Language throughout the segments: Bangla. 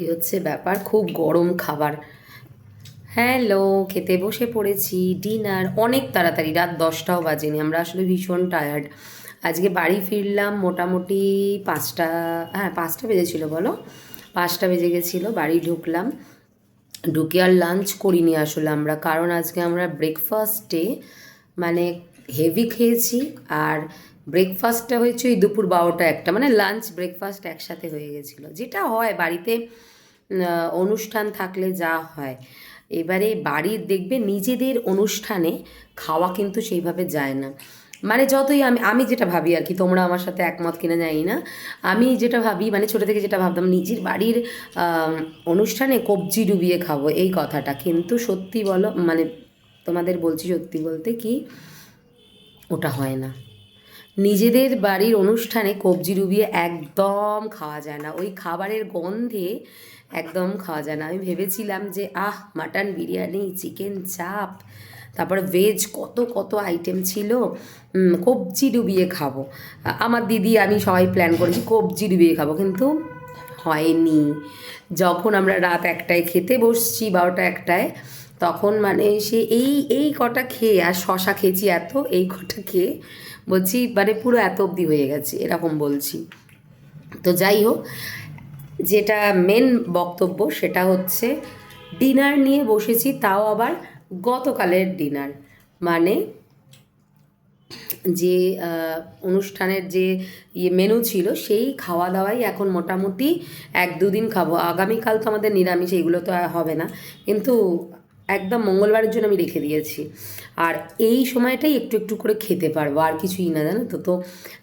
এই হচ্ছে ব্যাপার, খুব গরম খাবার। হ্যালো, খেতে বসে পড়েছি, ডিনার, অনেক তাড়াতাড়ি, রাত দশটাও বাজেনি, আমরা আসলে ভীষণ টায়ার্ড আজকে বাড়ি ফিরলাম মোটামুটি পাঁচটা হ্যাঁ পাঁচটা বেজেছিল বলো? পাঁচটা বেজে গেছিল, বাড়ি ঢুকলাম। ঢুকে আর লাঞ্চ করিনি আসলে আমরা, কারণ আজকে আমরা ব্রেকফাস্টে মানে হেভি খেয়েছি, আর ব্রেকফাস্টটা হয়েছে ওই দুপুর বারোটা একটা মানে লাঞ্চ ব্রেকফাস্ট একসাথে হয়ে গেছিল। যেটা হয়, বাড়িতে অনুষ্ঠান থাকলে যা হয়। এবারে বাড়ির দেখবে নিজেদের অনুষ্ঠানে খাওয়া কিন্তু সেইভাবে যায় না। মানে যতই আমি আমি যেটা ভাবি আর কি, তোমরা আমার সাথে একমত কিনা জানি না। আমি যেটা ভাবি মানে ছোটো থেকে যেটা ভাবতাম, নিজের বাড়ির অনুষ্ঠানে কবজি ডুবিয়ে খাব, এই কথাটা। কিন্তু সত্যি বলো মানে তোমাদের বলছি সত্যি বলতে কি, ওটা হয় না। নিজেদের বাড়ির অনুষ্ঠানে কবজি ডুবিয়ে একদম খাওয়া যায় না। ওই খাবারের গন্ধে একদম খাওয়া যায় না। আমি ভেবেছিলাম যে, আহ, মাটন বিরিয়ানি, চিকেন চাপ, তারপর ভেজ কত কত আইটেম ছিল কবজি ডুবিয়ে খাব। আমার দিদি, আমি সবাই প্ল্যান করেছি কবজি ডুবিয়ে খাব, কিন্তু হয়নি। যখন আমরা রাত একটায় খেতে বসছি, বারোটা একটায় তখন মানে সে এই এই কটা খেয়ে আর শশা খেয়েছি এত, এই কটা খেয়ে বলছি মানে পুরো এত অবধি হয়ে গেছে, এরকম বলছি। তো যাই হোক, যেটা মেন বক্তব্য সেটা হচ্ছে ডিনার নিয়ে বসেছি, তাও আবার গতকালের ডিনার মানে যে অনুষ্ঠানের যে ইয়ে মেনু ছিল, সেই খাওয়া দাওয়াই এখন মোটামুটি এক দুদিন খাব। আগামীকাল তো আমাদের নিরামিষ এগুলো তো আর হবে না। কিন্তু একদম মঙ্গলবারের জন্য আমি রেখে দিয়েছি। আর এই সময়টাই একটু একটু করে খেতে পারব, আর কিছুই না, জানো তো? তো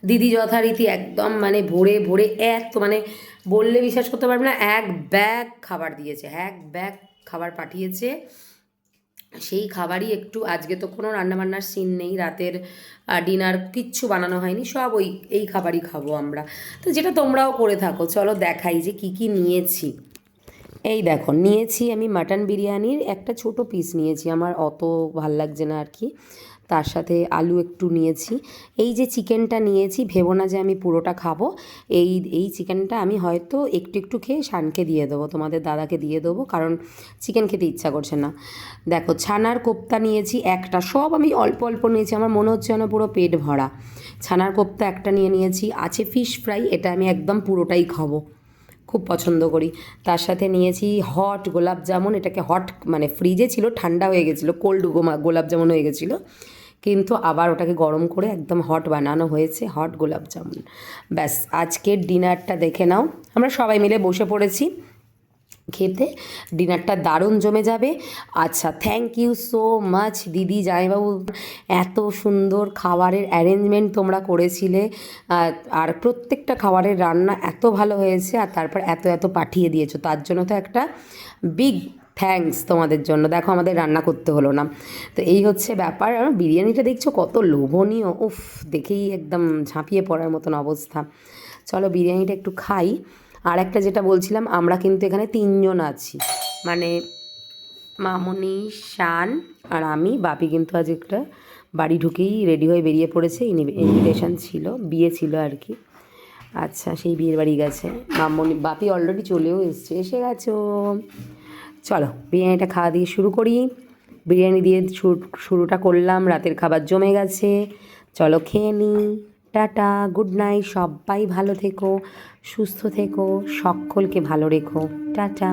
দিদি যথারীতি একদম মানে ভোরে ভোরে এত মানে বললে বিশ্বাস করতে পারবে না, এক ব্যাগ খাবার দিয়েছে, এক ব্যাগ খাবার পাঠিয়েছে। সেই খাবারই একটু, আজকে তো কোনো রান্নাবান্নার সিন নেই, রাতের ডিনার কিচ্ছু বানানো হয়নি, সব ওই, এই খাবারই খাব আমরা। তো যেটা তোমরাও করে থাকো, চলো দেখাই যে কি কি নিয়েছি। এই দেখো, নিয়েছি আমি মাটন বিরিয়ানির একটা ছোট পিস নিয়েছি, আমার অত ভালো লাগছে না আর কি তার সাথে আলু একটু নিয়েছি। এই যে চিকেনটা নিয়েছি, ভেবো না যে আমি পুরোটা খাব। এই এই চিকেনটা আমি হয়তো একটু একটু খেয়ে শানকে দিয়ে দেবো, তোমাদের দাদাকে দিয়ে দেবো, কারণ চিকেন খেতে ইচ্ছা করছে না। দেখো, ছানার কোপ্তা নিয়েছি একটা, সব আমি অল্প অল্প নিয়েছি, আমার মনে হচ্ছে যেন পুরো পেট ভরা। ছানার কোপ্তা একটা নিয়ে নিয়েছি, আছে ফিশ ফ্রাই এটা আমি একদম পুরোটাই খাব। খুব পছন্দ করি। তার সাথে নিয়েছি হট গোলাপ জামুন। এটাকে হট মানে ফ্রিজে ছিল, ঠান্ডা হয়ে গেছিল কোল্ড গোলাপ জামুন হয়ে গেছিল। কিন্তু আবার ওটাকে গরম করে একদম হট বানানো হয়েছে হট গোলাপ জামুন। ব্যাস, আজকের ডিনারটা দেখে নাও। আমরা সবাই মিলে বসে পড়েছি। খেতে। ডিনারটা দারুণ জমে যাবে। আচ্ছা থ্যাংক ইউ সো মাচ দিদি, জামাইবাবু। এত সুন্দর খাবারের অ্যারেঞ্জমেন্ট তোমরা করেছিলে। আর প্রত্যেকটা খাবারের রান্না এত ভালো হয়েছে আর তারপর এত এত পাঠিয়ে দিয়েছ। তার জন্য তো একটা বিগ থ্যাঙ্কস তোমাদের জন্য। দেখো, আমাদের রান্না করতে হলো না। তো এই হচ্ছে ব্যাপার। আর বিরিয়ানিটা দেখছ কত লোভনীয়। উফ, দেখেই একদম ঝাঁপিয়ে পড়ার মতন অবস্থা। চলো, বিরিয়ানিটা একটু খাই। আর একটা যেটা বলছিলাম, আমরা কিন্তু এখানে তিনজন আছি। মানে মামনি, শান আর আমি, বাপি কিন্তু আজ একটা বাড়ি ঢুকেই রেডি হয়ে বেরিয়ে পড়েছে ইনভিটেশন ছিল, বিয়ে ছিল আর কি। আচ্ছা সেই বিয়ের বাড়ি গেছে। মামনি, বাপি অলরেডি চলেও এসছে, এসে গেছো চলো, বিরিয়ানিটা খাওয়া দিয়ে শুরু করি। বিরিয়ানি দিয়ে শুরু- শুরুটা করলাম, রাতের খাবার জমে গেছে। চলো খেয়ে নিই টাটা গুড নাইট সবাই ভালো থেকো সুস্থ থেকো সকলকে ভালো রেখো। টাটা।